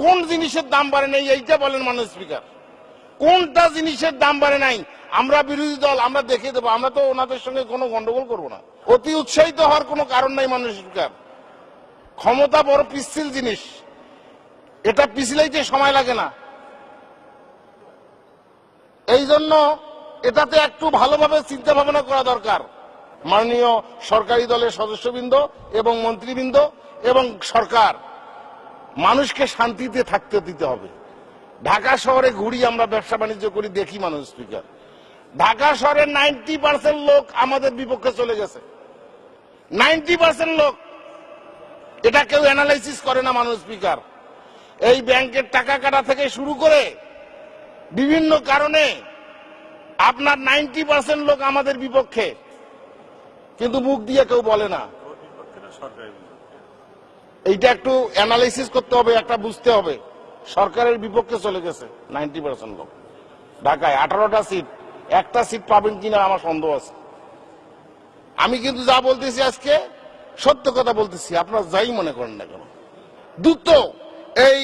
কোন জিনিসের দাম বাড়ে নাই, এইটা বলেন মানুষ স্পিকার। কোনটা জিনিসের দাম বাড়ে নাই, আমরা বিরোধী দল, আমরা দেখে দেবো, আমরা তো ওনাদের সঙ্গে কোনো গন্ডগোল করব না। অতি উৎসাহিত হওয়ার কোনো কারণ নাই মানুষ স্পিকার। ক্ষমতা বড় পিচ্ছিল জিনিস। এটা পিছলাইতে সময় লাগে না। এই জন্য এটাতে একটু ভালোভাবে চিন্তা ভাবনা করা দরকার। মাননীয় সরকারি দলের সদস্যবৃন্দ এবং মন্ত্রীবৃন্দ এবং সরকার। মানুষকে শান্তিতে থাকতে দিতে হবে। ঢাকা শহরে ঘুরি আমরা ব্যবসা বাণিজ্য করি, দেখি মানুষ স্পিকার ঢাকা শহরের নাইনটি পার্সেন্ট লোক আমাদের বিপক্ষে চলে গেছে। নাইনটি পার্সেন্ট লোক, এটা কেউ অ্যানালাইসিস করে না মানুষ স্পিকার এই ব্যাংকের টাকা কাটা থেকে শুরু করে বিভিন্ন কারণে আপনার নাইনটি পার্সেন্ট লোক আমাদের বিপক্ষে, কিন্তু মুখ দিয়ে কেউ বলে না। এইটা একটু অ্যানালাইসিস করতে হবে, একটা বুঝতে হবে। সরকারের বিপক্ষে চলে গেছে নাইনটি পার্সেন্ট লোক। ঢাকায় আঠারোটা সিট একটা সিট পাবেন কিনা আমার সন্দেহ আছে। আমি কিন্তু যা বলতেছি আজকে, সত্য কথা বলতেছি, আপনারা যাই মনে করেন না কেন। দ্রুত এই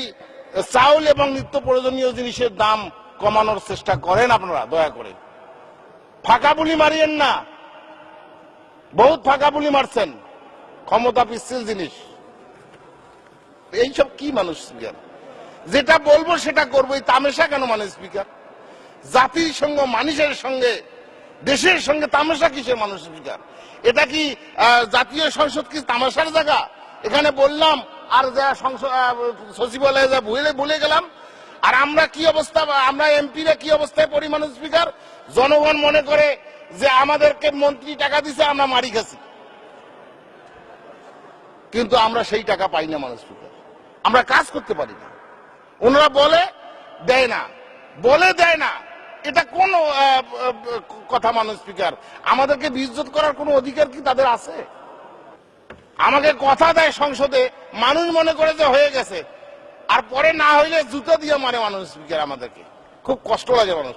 চাউল এবং নিত্য প্রয়োজনীয় জিনিসের দাম কমানোর চেষ্টা করেন আপনারা, দয়া করে। ফাঁকা বুলি মারিয়েন না। বহুত ফাঁকা বুলি মারছেন। ক্ষমতা পিচ্ছিল জিনিস। এইসব কি মানুষ স্পিকার যেটা বলব সেটা করব এই তামেশা কেন মানুষ স্পিকার জাতির সঙ্গে, মানুষের সঙ্গে, দেশের সঙ্গে তামাশা কিসের মানুষ স্পিকার এটা কি জাতীয় সংসদ কি তামাশার জায়গা? এখানে বললাম, আর যা সংসদ সচিবালয়ে যা ভুলে ভুলে গেলাম, আর আমরা কি অবস্থা, আমরা এমপিরা কি অবস্থায় পড়ি মানুষ স্পিকার জনগণ মনে করে যে আমাদেরকে মন্ত্রী টাকা দিছে, আমরা মারি খাচ্ছি। কিন্তু আমরা সেই টাকা পাই না মানুষ আমরা কাজ করতে পারি না। ওনারা বলে, দেয় না। বলে দেয় না। এটা কোন কথা মানুষ স্পিকার আমাদেরকে বিজ্জত করার কোনো অধিকার কি তাদের আছে? আমাকে কথা দেয় সংসদে, মানুষ মনে করে যে হয়ে গেছে। আর পরে না হইলে জুতো দিয়ে মানে মানুষ স্পিকার আমাদেরকে। খুব কষ্ট লাগে মানুষ